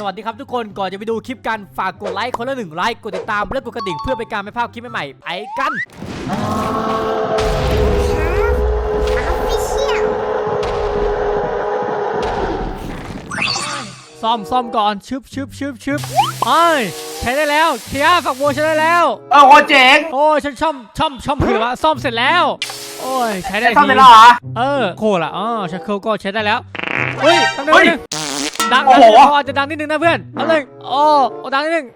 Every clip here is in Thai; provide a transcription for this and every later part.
สวัสดีครับทุกคนก่อนจะไปดูคลิปกันฝากกดไลค์คนละหนึ่งไลค์กดติดตามและกดกระดิ่งเพื่อเป็นการไม่พลาดคลิปใหม่ๆไปกัน Official ซ่อมซ่อมก่อนชึบชึบชึบชึบเอ้ยใช้ได้แล้วเคียร์ฝักบัวใช้ได้แล้ว เออโคตรเจ๋งโอ้ยฉันช่อมช่อมช่อมผือวะซ่อมเสร็จแล้ว โอ้ยใช้ได้ซ่อมทีเสร็จแล้วเหรอ เออโคตรละอ๋อชักเคิลก็ใช้ได้แล้วเฮ้ยตั้งนึงเฮ้ยดังโอ้ ดังโหพอจะดังนิดนึงนะเพื่อนเอาเลยโอ้โอ้ดังนิดนึง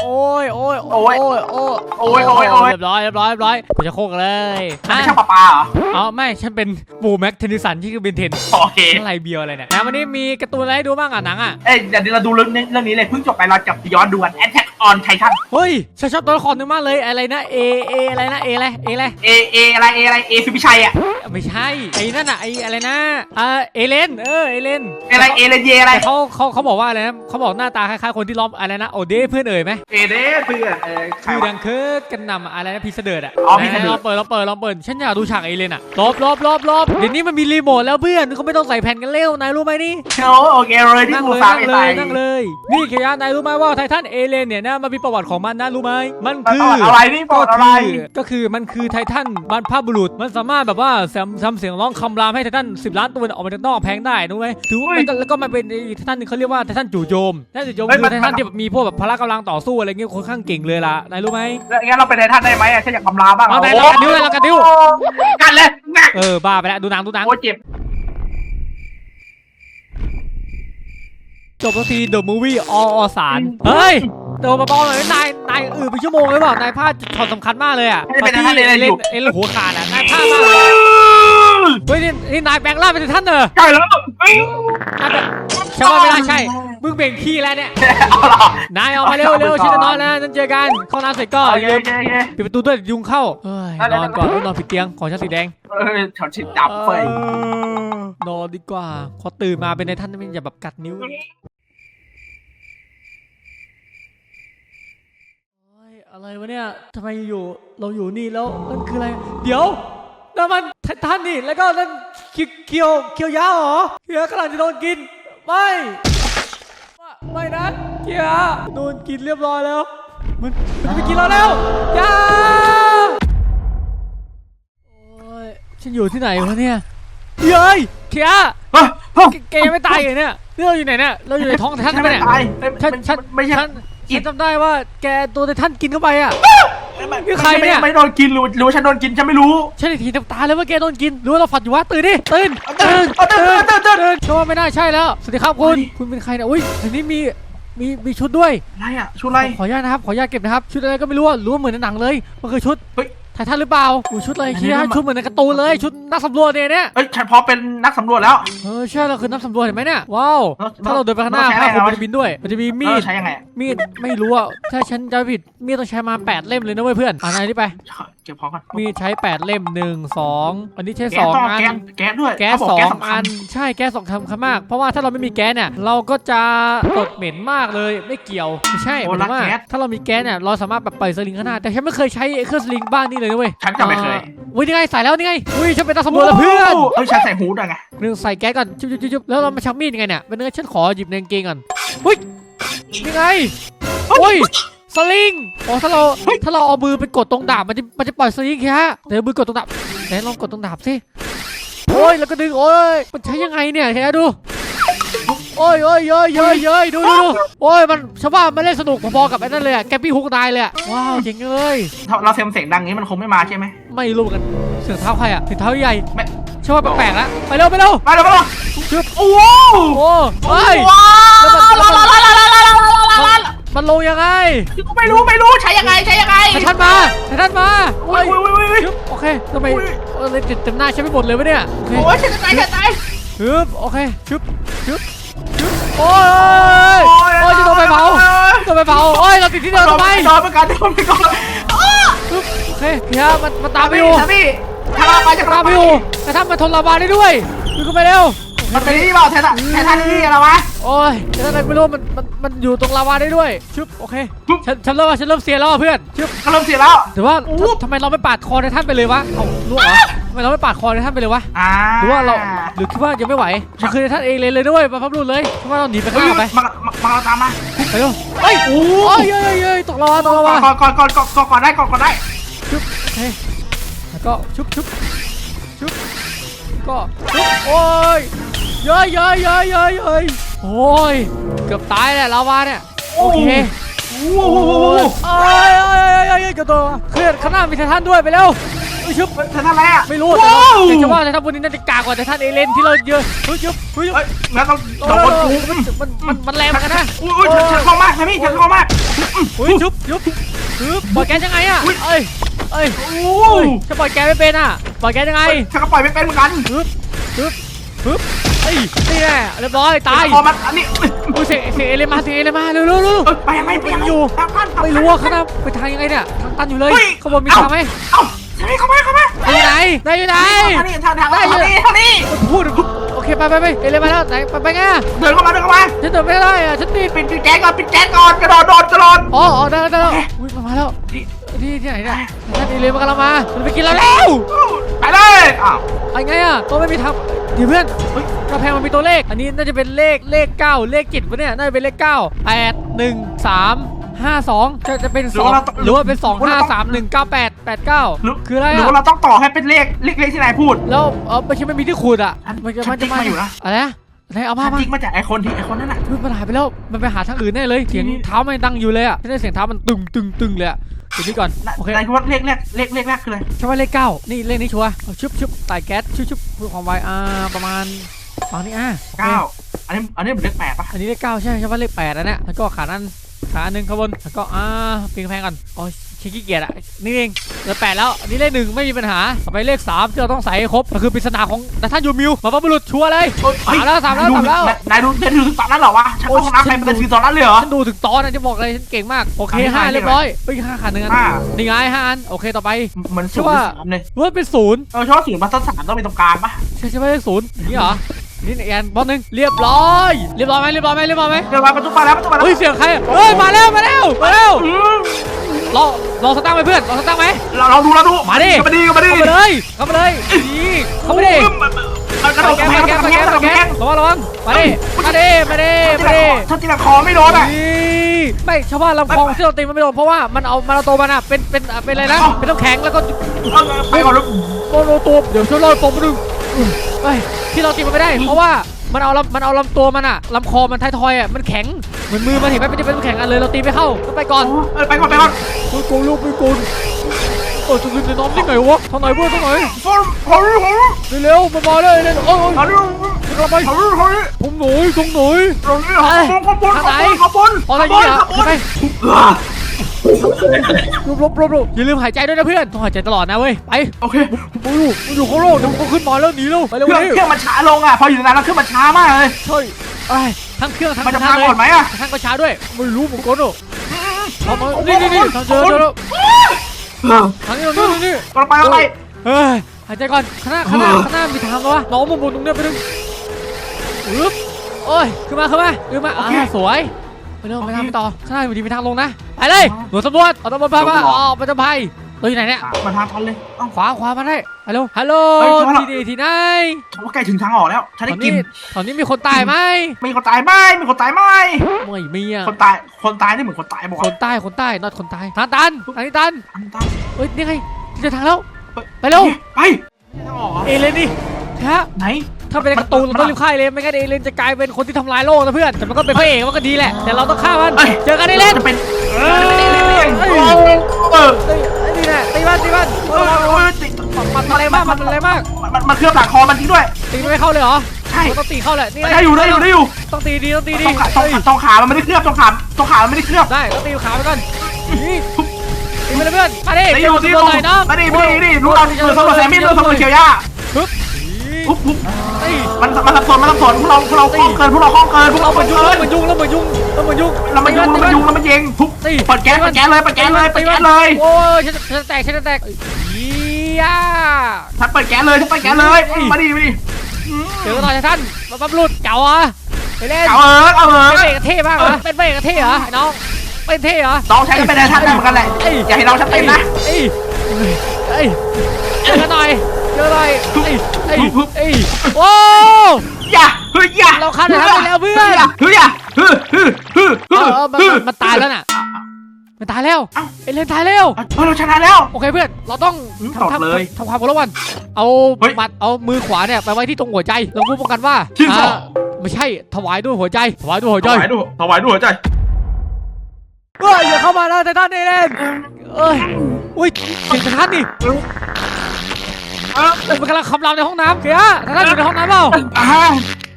โอ้ยโอ้ยโอ้ยโอ้ยโอ้ยโอ้ยโอ้ยโอ้ยเรียบร้อยเรียบร้อยเรียบร้อยกูจะโคกเลยนั่นไม่อะใช่ปลาปลาเหรออ๋อไม่ฉันเป็นบูแม็กเทนนิสันที่คือบินเทนโอเคอะไรเบียวอะไรเนี่ยนะวันนี้มีการ์ตูนอะไรให้ดูบ้างอะหนังอะเอ้ยเดี๋ยวเราดูเรื่องนี้เรื่องนี้เลยเพิ่งจบไปเราจะย้อนดูกัน Attack on Titan เฮ้ยฉันชอบตัวละครนึงมากเลยอะไรนะเอเออะไรนะเออะไรเออะไร A A อะไร A อะไร A สุพิชัยอะไม่ใช่ไอ้นั่นอะไอ้อะไรนะอ่าเอเลนเออเอเลน A อะไร A อะไร J อะไรแต่เขาเขาเขาบอกว่าอะไรนะเขาบอกหน้าตาคล้ายๆคนที่ล้อมอะไรนะโอเดเพื่อนเอ่ยไหม A เด้เพื่อนเออใครคือวะ ดังเคิร์กกันนำอะอะไรนะพีเสเดิร์ดอะอ๋อพีเสดิร์ด ลองเปิดลองเปิดลองเปิดฉันอยากดูฉากเอเลนอะลบลบลบลบเดี๋ยวนี้มันมีรีโมทแล้วเพื่อนเขาไม่ต้องใส่แผ่นกันเร็วนายรู้ไหมนี่ โอ้โอเคเลยที่นั่งกูเลยฟังนั่งไอ้เลไทยนั่งเลย นี่เคียร์นายรู้ไหมว่าไททันเอเลนเนี่ยนะมันมีประวัติของมันนะรู้ไหมมันมันคือประวัติอะไรนี่ประวัติอะไรก็คือมันคือไททันบรรพบุรุษมันสามารถแบบว่าทำทำเสียงร้องคำรามให้ไททันสิบล้านตัวเนี่ยออกมาจากนอกแพงได้รู้ไหมถือว่ามันก็แล้วก็มันเป็นไอ้ไททันหนึงเขาเรียกว่าไททันจู่โจมไททันจู่โจมเฮ้ยคือมันไททันที่แบบมีพวกแบบพละกำลังต่อสู้อะไรเงี้ยค่อนข้างเก่งเลยล่ะนายรู้ไหมแล้วงั้นเราเป็นไททันได้ไหมอะฉันอยากกำลาบ้างเอาได้โเรากันดิ้วเลยเรากันดิ้วกันเลยงักเออบ้าไปแล้วดูหนังดูหนังโอ้เจ็บจบสักที The Movie ออสารเฮ้ย เดี๋ยวมาบอกหน่อยนายนายอือไปชั่วโมงเลยเปล่านายพลาดช็อตสำคัญมากเลยอะไม่ได้เป็นไททันเอเลยเลอนยู่เอเลนหัวขาดอะนายพลาดมากเลยเฮ้ยนี่นี่นายแปลงร่างเป็นไททันเหรอใช่แล้วเอ้ยน่าจะใช่ว่าไม่น่าใช่มึงเบ่งขี้แล้วเนี่ยเอาเหรอนายเอามาเร็วเร็วชิดนอนแล้วนั่นเจอกันเข้าน้ำเสร็จก็โออเคย่าลืมโอเคโอเคปิดประตูด้วยยุงเข้าเฮ้ยได้นได้อนก่อนนอนผิดเตียงของฉันสีแดงเออช็อตชิดจับเฟยเออนอนดีกว่าพอตื่นมาเป็นในท่านไม่อย่าแบบกัดนิ้วโอ้ยอะไรวะเนี่ยทำไมอยู่เราอยู่นี่แล้วนั่นคืออะไร เดี๋ยวนั่นมันไททันนี่แล้วก็นั่นเคียวเคียวเคียวยาวเหรอเคียวกำลังจะโดนกิน ไม่ไม่นะเกียร์โดนกินเรียบร้อยแล้ว มันมันจะไปกินเราแล้วอย่าโอ้ยฉันอยู่ที่ไหนวะเนี่ยเย้ยเกียร์เฮ้ยเฮ้ยแกแกยังไม่ตายเลยเนี่ยนี่เราอยู่ไหนเนี่ยเราอยู่ในท้องไททันฉันไหมไม่เนี่ยตายฉันฉันไม่ใช่ ฉันฉันจำได้ว่าแกตัวไททันกินเข้าไปอะไม่ใครเนี่ย ไม่โดนกินหรือหรือว่าฉันโดนกินฉันไม่รู้ฉันเห็นทีน้ำตาแล้วว่าแกโดนกินหรือว่าเราฝันอยู่วะตื่นดิตื่นตื่นตื่นตื่นตื่นตื่นเชื่อว่าไม่น่าใช่แล้วสวัสดีครับคุณคุณเป็นใครเนี่ยอุ้ยทีนี้มีมีมีชุดด้วยอะไรอะชุดอะไร ขออนุญาตนะครับขออนุญาตเก็บนะครับชุดอะไรก็ไม่รู้อะรู้ว่าเหมือนในหนังเลยมันคือชุดเฮ้ย ไททันหรือเปล่าโอ้ชุดอะไรอันนี้เคียมันชุดเหมือนในการ์ตูนเลยชุดนักสำรวจเนี่ยเนี่ยเอ้ยฉันพอเป็นนักสำรวจแล้ว เออใช่เราคือนักสำรวจเห็นไหมเนี่ยว้าวแล้วถ้าเราเดินไปข้างหน้าแล้วใช้ภาพอะไรมันจะบินด้วย มันจะมีมีเออดใช้ยังไงอะมีดไม่รู้อะถ้าฉันจำไม่ผิดมีดต้องใช้มา 8 เล่มเลยนะเว้ยเพื่อนอ่านอะไรนี่ไป เก็บของก่อนมีดใช้ 8 เล่ม 1 2 อันนี้ใช้แก๊ส2ต้องอันแก๊สแก๊สด้วยแก๊สเขาบสอองแก๊สสำคัอัญนใช่แก๊สสองคำคำมาก เพราะว่าถ้าเราไม่มีแก๊สเนี่ยเราก็จะตดเหม็นมากเลยไม่เกี่ยวไม่ใช่โอ้หมายถึงว่ารักแก๊สถ้าถ้าเรามีแก๊สเนี่ยเราสามารถแบบปล่อยสลิงข้างหน้าแต่ฉันไม่เคยใช้ไอ้เครื่องสลิงบ้านนี่เลยนะเว้ยฉันก็ไม่เคยอุ้ยนี่ไงใส่แล้วนี่ไงอุ้ยฉันเป็นนักสำรวจแล้วเพื่อนเอ้ยฉันใส่หูด้วยไงหนึ่งใส่แก๊สก่อนจุ๊บจุ๊บจุ๊บจุ๊บแล้วเรามาชักมีดยังไงเนี่ยเป็นเนื้อฉันขอหยิบในกางเกงก่อนอุ้ยนี่ไงอุ้ยสลิงอ๋อถ้าเราถ้าเราเอามือไปกดตรงดาบมันจะมันจะปล่อยสลิงแค่เดี๋ยวมือกดตรงดาบไหนลองกดตรงดาบสิโอ้ยแล้วก็ดึงโอ้ยมันใช้ยังไงเนี่ยแค่ดู โอ้ยโอ้ยเย้ยเย้ยเย้ยดูดูดูโอ้ยมันชาวบ้านมันเล่นสนุกพอๆกับไอ้นั่นเลยอะแกปี้ฮุกตายเลยอะว้าวเจ๋งเลยถ้าเราเซมเสียงดังนี้มันคงไม่มาใช่ไหมไม่รู้เหมือนกันเสียงเท้าใครอะเสียงเท้าใหญ่ไม่ชาวบ้านแปลกๆแล้วไปเร็วไปเร็วมาเดี๋ยวมาชึบโอ้โหโอ้เฮ้ยว้าวล้วมันล้วมันลาลาลาลาลาลาลาลามันลงยังไงไม่รู้ไม่รู้ใช้ยังไงใช้ยังไงไททันมาไททันมาโอ้ยโอ้ยโอ้ยโอ้ยชึบโอเคทำไมอุ้ยเออเลยติดเต็มหน้าใช้ไม่หมดเลยวะเนี่ยโอ้ยฉันจะตายฉันจะตายชึบโอเคชึบชึบ โอ้ยโอ้ยจะโดนไปเผาโดนไปเผาโอ้ยเราติดที่เดิมทำไมนอนไปก่อนนอนไปก่อนชึบโอเคเฮียมันมันตามไปอยู่พี่ถ้าเราไปจะตามไปอยู่แต่ถ้ามันทนลาวาได้ด้วยดูเข้าไปเร็วโอ้ มันเป็นนี่เปล่าไททันไททันนี่อะไรวะ โอ้ยแต่ทำไมไม่รู้มันมันมันอยู่ตรงลาวาได้ด้วย ชึบ โอเคฉันฉันเริ่มว่าฉันเริ่มเสียแล้วอะเพื่อน ชึบก็เริ่มเสียแล้ว แต่ว่าโอ้ทำทำไมเราไม่ปาดคอในท่านไปเลยวะ เอารู้เหรอทำไมเราไม่ปาดคอในท่านไปเลยวะ อ่าหรือว่าเรา หรือคิดว่ายังไม่ไหว มันคือในท่านเองเลยเลยด้วยมาพับรุนเลยคิดว่าเราหนีไปข้างหน้าไปมามามาเราตามมาไปเร็วเฮ้ยโอ้โอ้ยเย้ยเย้ยตกลาวาตกลาวา ก่อนก่อนก่อนก่อนก่อนก่อนได้ก่อนก่อนได้ชุบโอเคแล้วก็ชุบชุบชุบก็ชุบโอ้ย เย้ยเย้ยเย้ยเย้ยเย้ยโอ้ยเกือบตายแหละลาวาเนี่ยโอเคโอ้โหโอ้โหโอ้โหโอ้ยโอ้ยโอ้ยโอ้ยเกือบตัวเครียดข้างหน้ามีไททันด้วยไปเร็วเฮ้ยชุบไททันอะไรอะไม่รู้แต่ว่าแต่จะว่าไททันวันนี้น่าจะกากกว่าไททันเอเลนที่เราเยอะเฮ้ยชุบเฮ้ยชุบเฮ้ยงั้นต้องโอ้โดนกูยมันมันมันมันแรงเหมือนกันนะอุ้ยอุ้ยฉันฉันคล่องมากใช่ไหมฉันคล่องมากเฮ้ยชุบชุบชุบปล่อยแกยังไงอะอุ๊ยเอ้ยเอ้ยโอ้เอ้ยจะปล่อยแกไม่เป็นอะปล่อยแกยังไงฉันก็ปล่อยไม่เป็นเหมือนกันปึ๊บปึ๊บ ปึ๊บเอ้ยนี่แน่เรียบร้อยตายคอมันอันนี้อุ้ยเสียเสียเอเลนมาเสียเอเลนมาเร็วเร็วเร็ว เอ้ยไปยังไงไปยังไงอยู่ ตามท่านตไม่รู้ว่าข้างหน้าไปทางยังไงเนี่ยทางตันอยู่เลยเฮ้ยข้างบนมีทางไหมเอ้าใช่ไหมเข้ามาเข้ามาไปอยู่ไหนนายอยู่ไหนทางนี้ทางทางทางนี้ทางนี้พูดโอเคไปไปไปเอเลนมาแล้วไหนไปไปไงอะเดินเข้ามาเดินเข้ามาฉันเดินไม่ได้อะฉันติดปิดปิดแก๊สก่อนปิดแก๊สก่อนกระโดดโดดกระโดดอ๋ออ๋อได้แล้วได้แล้วโอเคอุ้ยมาแล้วนี่ที่ที่ไหนเนี่ยท่านเอเลนมากำลังมามันไปกินเราแล้ว ไปเลยอ้าว ไอ้ไงอะตัวไม่มีทาง เดี๋ยวเพื่อนเฮ้ยกระแพงมันมีตัวเลข อันนี้น่าจะเป็นเลขเลขเก้าเลขจิตปะเนี่ย น่าจะเป็นเลขเก้าแปดหนึ่งสามห้าสองจะจะเป็นสองหรือว่าเป็นสองห้าสามหนึ่งเก้าแปดแปดเก้าหรือคืออะไรหรืออะว่าเราต้องต่อให้เป็นเลขเลขเลขที่นายพูด แล้วเออไม่ใช่ไม่มีที่ขูดอะฉันมันจะฉันมันจะติ๊กมาอยู่นะอะไรนะ ไหนเอามาฉันมาจิ๊กมาจากไอคนที่ไอคนนั่นน่ะเฮ้ยมันหายไปแล้วมันไปหาทางอื่นแน่เลยเสียงนี่เท้ามันดังอยู่เลยอะฉันได้เสียงเท้ามันตึงตึงตึงเลยอะเดี๋ยวนี้ก่อนโอเคนายคิดว่าเลขแรกเลขเลขแรกคืออะไรใช่ว่าเลขเก้านี่เลขนี้ชัวร์เอาชุบชุบไต่แก๊สชุบชุบเพื่อความไวอ่าประมาณฝั่งนี้อะโอคเก้าอันนี้อันนี้เหมือนเลขแปดปะอันนี้เลขเก้าใช่ใช่ว่าเลขแปดนะเนี่ยแล้วก็ขานั้นขาหนึ่งข้างบนแล้วก็อ่าปีนกำแพงก่อนอ๋อชิ คกี้เกียจอะนี่เองเหลือแปดแล้วอันนี้เลขหนึ่งไม่มีปัญหาต่อไปเลขสามที่เราต้องใส่ให้ครบก็คือปริศนาของแต่ท่านยูมิวมาบับบุรุษชัวร์เลยเฮ้ยสามแล้วสามแล้วดูสามแล้วนายดูนายดูถึงตอนนั้นเหรอวะฉันต้องนับใครเป็นถึงตอนนั้นเลยเหรอฉันดูถึงตอนนะจะบอกเลยฉันเก่งมากโอเคอันนี้ห้าห้าเรียบร้อยเฮ้ยห้าขาหนึ่งอันห้านี่ไงห้าอันโอเคต่อไปเหมือนศูนว่าย์สามเลยเฮ้ยเป็นศูนย์เออชอบศูนย์มาตรฐานต้องเป็นตรงกลางปะใช่ใช่ไหมเลขศูนย์อย่างนี้เหรอนี่แอนบอลหนึ่งเรียบร้อยเรียบร้อยไหมเรียบร้อยไหมเรียบร้อยไหมเดี๋ยวมาประตูมาแล้วประตูมาแล้วเฮ้ยเสียงใครเฮ้ยมาแล้วมาแล้วมาแล้วอืมรอ รอสตาร์ทไหมเพื่อนรอสตาร์ทไหม เราเราดูเราดูมาดิ เข้ามาดิเข้ามาดิเข้ามาเลยเข้ามาเลยนี่เข้ามาดิ มันกระโดดแกกำแพมงแกกมระโดดแกกำแพงมกระโดดกำแพงระวังระวังมาดิมาดิมาดิมาดิถ้าตีละคอไม่โดนอะนี่ไม่ชาวบ้านลำคลองที่เราตีมันไม่โดนเพราะว่ามันเอามันเอาตัวมันอะเป็นเป็นเป็นอะไรนะเป็นน้ำแข็งแล้วก็เอาไปก่อนลูกโดนเอาตัวเดี๋ยวช่วยรอดปมมาดึงเฮ้ยที่เราตีมันไม่ได้เพราะว่า มันเอาลำมันเอาลำตัวมันอะลำคอมันท้ายทอยอะมันแข็งเหมือนมือมันเห็นไหมมันจะเป็นน้ำแข็งอันเลยเราตีไม่เข้าต้องไปก่อนเออไปก่อนไปก่อนโอ้ยโกงลูกไม่โกงเออจะขึ้นในน้ำได้ไงวะทางไหนเพื่อนทางไหนฟอนฮอร์ฮอร์เร็วๆมามาเลยเร็วโอ้ยฮอร์กลับไปฮอร์ฮอร์ผมหนุ่ยตรงหนุ่ยตรงนี้ขบวนขบวนขบวนขบวนเอาอะไรขบวเนี่นยขบวน ไปรบรบรบรบอย่าลืมหายใจด้วยนะเพื่อนต้องหายใจตลอดนะเว้ยไปโอเคมึงอยู่มึงอยู่โคโรเดี๋ยวมึงก็ขึ้นมาแล้วหนีแล้วไปเร็วเครื่องเร็วเครื่องมันช้าลงอะพออยู่นานแล้วเครื่องมันช้ามากเลยใช่ไอ้ยทั้งเครื่องทั้งมันจะทั้พังงเลยก่อนไหมอะทั้งก็ช้าด้วยไม่รู้เหมือนกันหรอกเอามานี่นี่นี่ทางเจอเจอแล้วทางนี้ตรงนี้ตรงนี้กำลังไปกำลังไปเฮ้ยหายใจก่อนข้างหน้าข้างหน้าข้างหน้ามีทางปะวะน้องมุมบนตรงเนี้ยไปดึงอึ๊บโอ้ยขึ้นมาขึ้นมาขึ้นมาอ่าสวย ไปเร็วไปทางไปต่อข้างหน้ามีมีทางลงนะไปเลยหน่วยตำรวจเอาตำรวจพามาอ๋อไปตำไพเราอยู่ไหนเนี่ยมาทางทันเลยเอ้าขวาขวามาได้ฮัลโหลฮัลโหลเฮ้ยเจอแล้วที่ดีที่ไหนผมว่าใกล้ถึงทางออกแล้วฉันตได้อนกินี้นตอนนี้มีคนตายไหมมีคนตายไหมมีคนตายไหมไม่มีอะคนตายคนตายนี่เหมือนคนตายบอกคว่านใต้คนใต้นอดคนใต้ทางตันทางนี้ตันอันตายเฮ้ยนี่ไงเจอทางแล้วไปเร็วไปทางออกเหรอเอเลนดิฮะไหน ถ้าเป็นการ์ตูนเราต้องรีบฆ่าเอเลนไม่งั้นเอเลนจะกลายเป็นคนที่ทำลายโลกนะเพื่อน แต่มันก็เป็นพระเอกมันก็ดีแหละ แต่เราต้องฆ่ามัน เจอกันเอเลนจะเป็นเอ้ยเออเออเอ้ยไอ้นี่แหละตีมันตีมันเออเออติดมันมันอะไรมากมันอะไรมาก มันมันเคลือบหลังคอมันจริงด้วย ตีไม่เข้าเลยเหรอ ใช่ต้องตีเข้าแหละนี่ได้อยู่ได้อยู่ได้อยู่ ต้องตีดีต้องตีดีตรงขาตรงขาตรงขามันไม่ได้เคลือบตรงขาตรงขามันไม่ได้เคลือบ ได้ต้องตีขาไปก่อนนี่ตีไปเลยเพื่อนมาดิได้อยู่ได้อยู่หน่อยเนาะมาดิมาดิดิรู้เราเออสมบัติแซมมี่เรื่องสมบัติเขียวย่าปึ๊บ ปุ๊บปุ๊บตีมันมันสับสนมันสับสนพวกเราพวกเราคล่องเกินพวกเราคล่องเกินพวกเราเราเหมือนยุ่งเกิเราเหมือนยุ่งเราเหมือนยุ่งเราเหมือนยุ่งเรามายุงเรามายุงเรามาเยงทุบตีเปิดแก๊สเปิดแก๊สเลยเปิดแก๊สเลยเปิดแก๊สเลยโอ้ยฉันฉันแตกฉันแตกเยี่ยถ้าเปิดแก๊สเลยถ้าเปิดแก๊สเลยมาดิมาดิเจอกันหน่อยไททันมาปั๊บหลุดเก๋าเหรอไปเล่นเอาเออเอาเออเป็นเอกเท่มากเหรอเป็นเอกเท่เหรอไอ้น้องเป็นเท่เหรอน้องใช้ก็เป็นไททันได้เหมือนกันแหละเอ้ยอย่าให้น้องฉันเป็นนะเอ้ยเอ้ยเจอกันหน่อย เจอหน่อยเอ้ยเอ้ยเอ้ยโอ้อย่าเฮ้ยอย่าเราฆ่าไททันไปแล้วเพื่อนเฮ้ยอย่าเฮ้ยเฮ้ยเฮ้ยเอเฮ้ยอเออมันมันมันตายแล้วน่ะมันตายแล้วเอ้าเอเลนตายแล้วเฮ้ยเราชนะแล้ว โอเคเพื่อน เราต้องอืมทำตดเลยทำทำความเคารพกันเอาเฮ้ยหมัดเอามือขวาเนี่ยไปไว้ที่ตรงหัวใจเราพูดป้องกันว่าที่สองาไม่ใช่ ถวายด้วยหัวใจ ถวายด้วยหัวใจ ถวายด้วยถวายด้วยหัวใจเอ้ยอย่าเข้ามานะไททันเอเลนเอ้ยอุ้ยเสียงไททันนี่ เออมันกำลังคำรามในห้องน้ำเขียไททันอยู่ในห้องน้ำเปล่าอ่า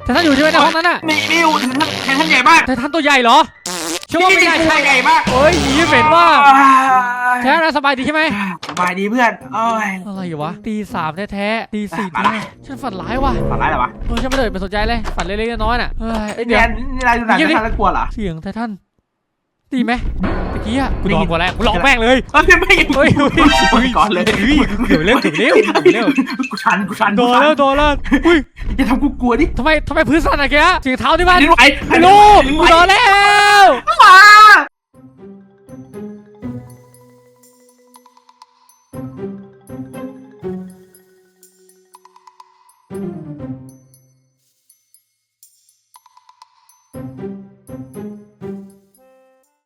ไททันอยู่ใช่ไหมในห้องนั้นน่ะมีมิวแทนแทนท่านใหญ่มากไททันตัวใหญ่เหรอเชื่อว่าไม่น่าใช่ใหญ่มากเอ้ยหนีเหม็นว่าอ่าแท้นะสบายดีใช่ไหมสบายดีเพื่อนเอ้ยอะไรวะตีสามแท้ๆตีสี่มาละฉันฝันร้ายว่ะฝันร้ายเหรอวะเออฉันไม่เลยไปสนใจเลยฝันเล็กๆน้อยๆน่ะเฮ้ยเอ้ยเนี่เดี๋ยยวนี่นายดูหนังเงียบดิท่านแล้วกลัวเหรอเสียงไททัน ดีไหมเมื่อกี้อะกูได้ลองยินก่อนแล้วกูลองแม่งเลยเอ้ยไม่เฮ้ยเฮ้ยเฮ้ยก่อนเลยเฮ้ยเดี๋ยวเร็วเดี๋ยวเร็วเดี๋ยวเร็วกูชันกูชันโดนแล้วโดนแล้วอุ้ยจะทำกูกลัวดิทำไมทำไมพื้นสั่นอะแกเสียงเท้าที่บ้านลิ้นไหวไอ้ลูกกูโดนแล้ว